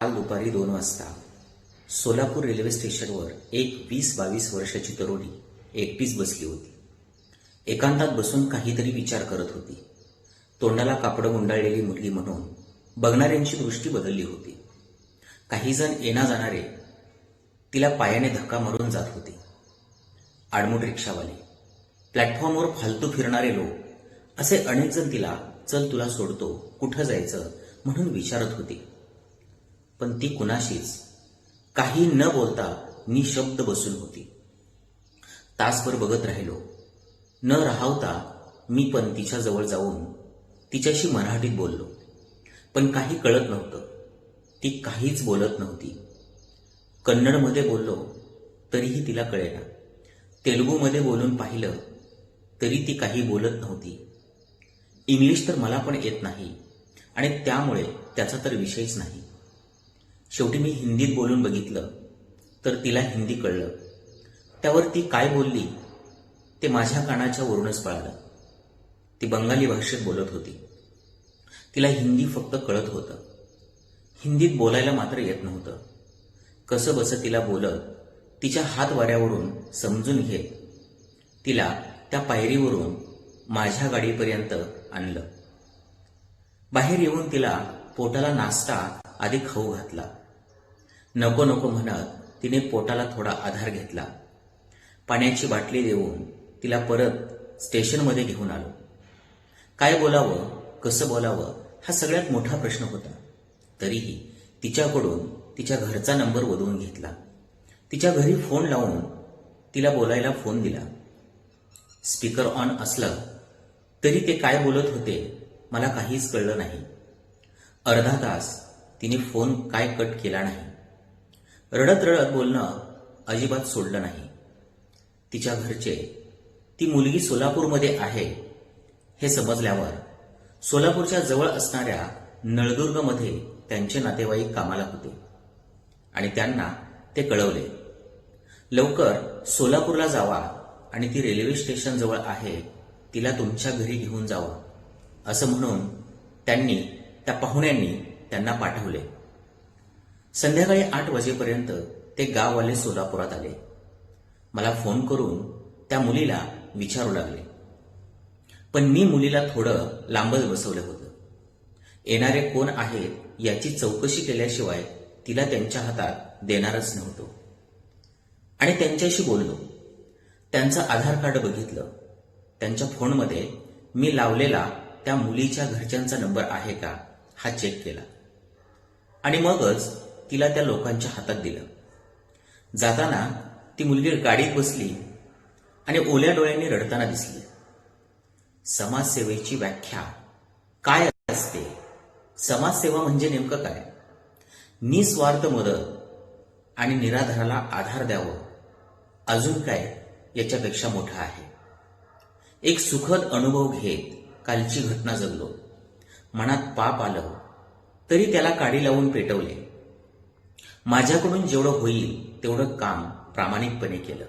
काल दुपारी दोन वाजता सोलापूर रेल्वे स्टेशनवर एक वीस बावीस वर्षाची तरुणी एकटीच बसली होती. एकांतात बसून काहीतरी विचार करत होती. तोंडाला कापडं गुंडाळलेली मुलगी म्हणून बघणाऱ्यांची दृष्टी बदलली होती. काही जण येणा जाणारे तिला पायाने धक्का मारून जात होते. आडमुठ रिक्षावाले प्लॅटफॉर्मवर फालतू फिरणारे लोक असे अनेक जण तिला चल तुला सोडतो कुठं जायचं? म्हणून विचारत होते. पण ती कुणाशीच? काही न बोलता मी शब्द बसून होती. तासभर बघत राहिलो. न राहवता मी पण तिच्या जवळ जाऊन तिच्याशी मराठीत बोललो. पण काही कळत नव्हतं. ती काहीच बोलत नव्हती. कन्नडमध्ये बोललो तरीही तिला कळेना. तेलुगूमध्ये बोलून पाहिलं तरी ती काही बोलत नव्हती. इंग्लिश तर मला पण येत नाही आणि त्यामुळे त्याचा तर विषयच नाही. शेवटी मी हिंदीत बोलून बघितलं तर तिला हिंदी कळलं. त्यावर ती काय बोलली ते माझ्या कानाच्या वरूनच पळालं. ती बंगाली भाषेत बोलत होती. तिला हिंदी फक्त कळत होतं. हिंदीत बोलायला मात्र येत नव्हतं. कसं बसं तिला बोलत तिच्या हात वाऱ्यावरून समजून घेत तिला त्या पायरीवरून माझ्या गाडीपर्यंत आणलं. बाहेर येऊन तिला पोटाला नाश्ता आधी खाऊ घातला. नको नको म्हणत तिने पोटाला थोडा आधार घेतला. पाण्याची बाटली देऊन तिला परत स्टेशनमध्ये घेऊन आलो. काय बोलावं कसं बोलावं हा सगळ्यात मोठा प्रश्न होता. तरीही तिच्याकडून तिच्या घरचा नंबर वधवून घेतला. तिच्या घरी फोन लावून तिला बोलायला फोन दिला. स्पीकर ऑन असलं तरी ते काय बोलत होते मला काहीच कळलं नाही. अर्धा तास तिने फोन काय कट केला नाही. रडत रडत बोलणं अजिबात सोडलं नाही. तिच्या घरचे ती मुलगी सोलापूरमध्ये आहे हे समजल्यावर सोलापूरच्या जवळ असणाऱ्या नळदुर्गमध्ये त्यांचे नातेवाईक कामाला होते आणि त्यांना ते कळवले. लवकर सोलापूरला जावा आणि ती रेल्वे स्टेशन जवळ आहे तिला तुमच्या घरी घेऊन जावा असं म्हणून त्यांनी त्या पाहुण्यांनी त्यांना पाठवले. संध्याकाळी आठ वाजेपर्यंत ते गाववाले सोलापुरात आले. मला फोन करून त्या मुलीला विचारू लागले. पण मी मुलीला थोडं लांबच बसवलं होतं. येणारे कोण आहेत याची चौकशी केल्याशिवाय तिला त्यांच्या हातात देणारच नव्हतो. आणि त्यांच्याशी बोललो. त्यांचं आधार कार्ड बघितलं. त्यांच्या फोनमध्ये मी लावलेला त्या मुलीच्या घरच्यांचा नंबर आहे का हा चेक केला. आणि मगच तिला त्या लोकांच्या हातात दिलं. जाताना ती मुलगी गाडीत बसली आणि ओल्या डोळ्यांनी रडताना दिसली. समाजसेवेची व्याख्या काय असते? समाजसेवा म्हणजे नेमकं काय? निस्वार्थ मदत आणि निराधाराला आधार द्यावं अजून काय याच्यापेक्षा मोठा आहे. एक सुखद अनुभव घेत कालची घटना जगलो. मनात पाप आलं. तरी त्याला काडी लावून पेटवले. माझ्याकडून जेवढं होईल तेवढं काम प्रामाणिकपणे केलं.